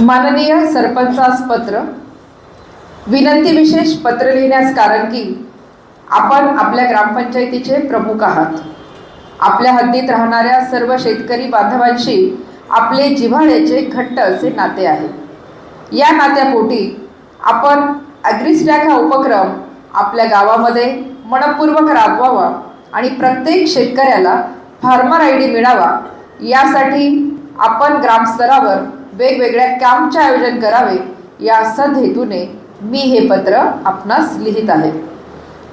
माननीय सरपंचास पत्र. विनंती विशेष पत्र लिहिण्यास कारण की आपण आपल्या ग्रामपंचायतीचे प्रमुख आहात. आपल्या हद्दीत राहणाऱ्या सर्व शेतकरी बांधवांशी आपले जिव्हाळ्याचे घट्ट असे नाते आहे. या नात्यापोटी आपण ॲग्रिस्टॅक हा उपक्रम आपल्या गावामध्ये मनपूर्वक राबवावा आणि प्रत्येक शेतकऱ्याला फार्मर आय डी मिळावा यासाठी आपण ग्रामस्तरावर वेगवेगळ्या कॅम्पचे आयोजन करावे या सदहेतूने मी हे पत्र आपणास लिहित आहे.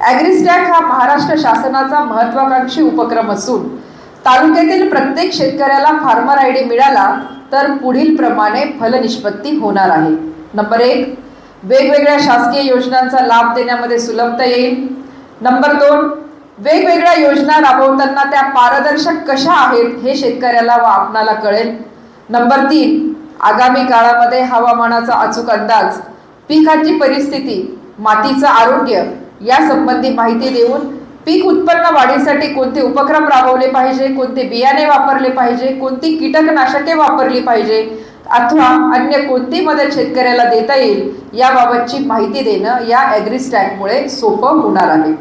ॲग्रिस्टॅक हा महाराष्ट्र शासनाचा महत्त्वाकांक्षी उपक्रम असून तालुक्यातील प्रत्येक शेतकऱ्याला फार्मर आय डी मिळाला तर पुढील प्रमाणे फलनिष्पत्ती होणार आहे. नंबर एक वेगवेगळ्या शासकीय योजनांचा लाभ देण्यामध्ये सुलभता येईल. नंबर दोन वेगवेगळ्या योजना राबवताना त्या पारदर्शक कशा आहेत हे शेतकऱ्याला व आपणाला कळेल. नंबर तीन आगामी काळामध्ये हवामानाचा अचूक अंदाज पिकाची परिस्थिती मातीचं आरोग्य या संबंधी माहिती देऊन पीक उत्पन्न वाढीसाठी कोणते उपक्रम राबवले पाहिजे कोणते बियाणे वापरले पाहिजे कोणती कीटकनाशके वापरली पाहिजे अथवा अन्य कोणती मदत शेतकऱ्याला देता येईल याबाबतची माहिती देणं या ॲग्रिस्टॅकमुळे सोपं होणार आहे.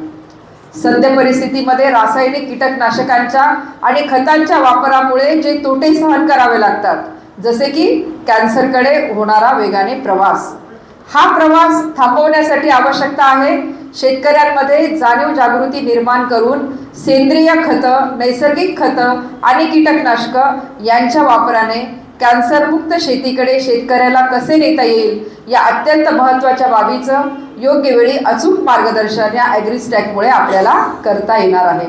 सद्य परिस्थितीमध्ये रासायनिक कीटकनाशकांच्या आणि खतांच्या वापरामुळे जे तोटे सहन करावे लागतात जसे की कॅन्सरकडे होणारा वेगाने प्रवास. हा प्रवास थांबवण्यासाठी आवश्यकता आहे. शेतकऱ्यांमध्ये जाणीव जागृती निर्माण करून सेंद्रिय खतं नैसर्गिक खतं आणि कीटकनाशकं यांच्या वापराने कॅन्सरमुक्त शेतीकडे शेतकऱ्याला कसे नेता येईल या अत्यंत महत्त्वाच्या बाबीचं योग्य वेळी अचूक मार्गदर्शन या ॲग्रीस्टॅकमुळे आपल्याला करता येणार आहे.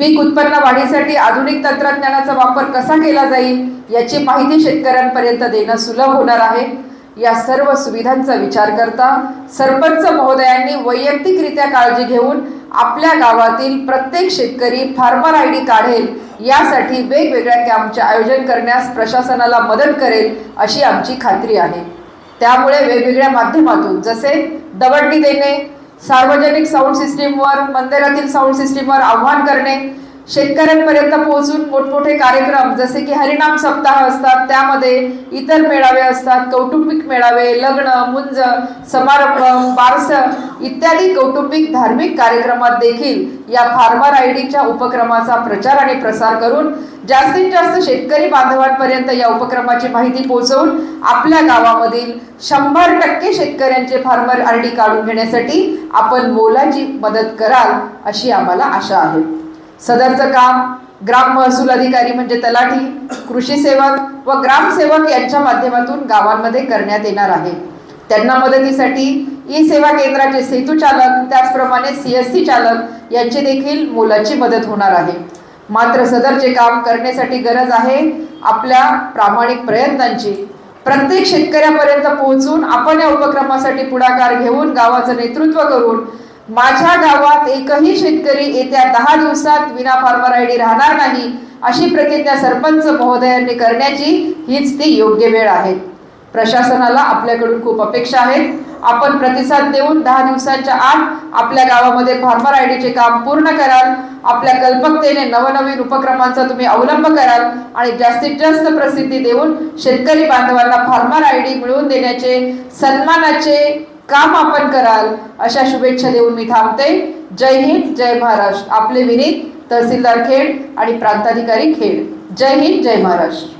पीक उत्पन्न वाढीसाठी आधुनिक तंत्रज्ञानाचा वापर कसा केला जाईल याची माहिती शेतकऱ्यांपर्यंत देणं सुलभ होणार आहे. या सर्व सुविधांचा विचार करता सरपंच महोदयांनी वैयक्तिकरित्या काळजी घेऊन आपल्या गावातील प्रत्येक शेतकरी फार्मर आय डी काढेल यासाठी वेगवेगळ्या कॅम्पचे आयोजन करण्यास प्रशासनाला मदत करेल अशी आमची खात्री आहे. त्यामुळे वेगवेगळ्या माध्यमातून जसे दवडणी देणे सार्वजनिक साऊंड सिस्टीमवर मंदिरातील साऊंड सिस्टीमवर आव्हान करणे शेतकऱ्यांपर्यंत पोहोचून मोठमोठे कार्यक्रम जसे की हरिनाम सप्ताह असतात त्यामध्ये इतर मेळावे असतात कौटुंबिक मेळावे लग्न मुंज समारंभ बारस इत्यादी कौटुंबिक धार्मिक कार्यक्रमात देखील या फार्मर आय डीच्या उपक्रमाचा प्रचार आणि प्रसार करून जास्तीत जास्त शेतकरी बांधवांपर्यंत या उपक्रमाची माहिती पोहोचवून आपल्या गावामधील शंभर टक्के शेतकऱ्यांचे फार्मर आय डी काढून घेण्यासाठी आपण मोलाची मदत कराल अशी आम्हाला आशा आहे. सदरचं काम ग्राम महसूल अधिकारी म्हणजे तलाठी कृषी सेवक व ग्रामसेवक यांच्या माध्यमातून गावांमध्ये करण्यात येणार आहे. त्यांना मदतीसाठी ई सेवा केंद्राचे सेतू चालक त्याचप्रमाणे सी एस सी चालक यांची देखील मोलाची मदत होणार आहे. मात्र सदरचे काम करण्यासाठी गरज आहे आपल्या प्रामाणिक प्रयत्नांची. प्रत्येक शेतकऱ्यापर्यंत पोहोचून आपण या उपक्रमासाठी पुढाकार घेऊन गावाचं नेतृत्व करून माझ्या गावात एकही शेतकरी येत्या दहा दिवसात विना फार्मर आय डी राहणार नाही अशी प्रतिज्ञा सरपंच महोदयांनी करण्याची हीच ती योग्य वेळ आहे. प्रशासनाला आपल्याकडून खूप अपेक्षा आहेत. आपण प्रतिसाद देऊन दहा दिवसांच्या आत आपल्या गावामध्ये फार्मर आय डीचे काम पूर्ण कराल. आपल्या कल्पकतेने नवनवीन उपक्रमांचा तुम्ही अवलंब कराल आणि जास्तीत जास्त प्रसिद्धी देऊन शेतकरी बांधवांना फार्मर आय डी मिळवून देण्याचे सन्मानाचे काम आपण कराल अशा शुभेच्छा देऊन मी थांबते. जय हिंद जय महाराष्ट्र. आपले विनीत तहसीलदार खेड आणि प्रांताधिकारी खेड. जय हिंद जय महाराष्ट्र.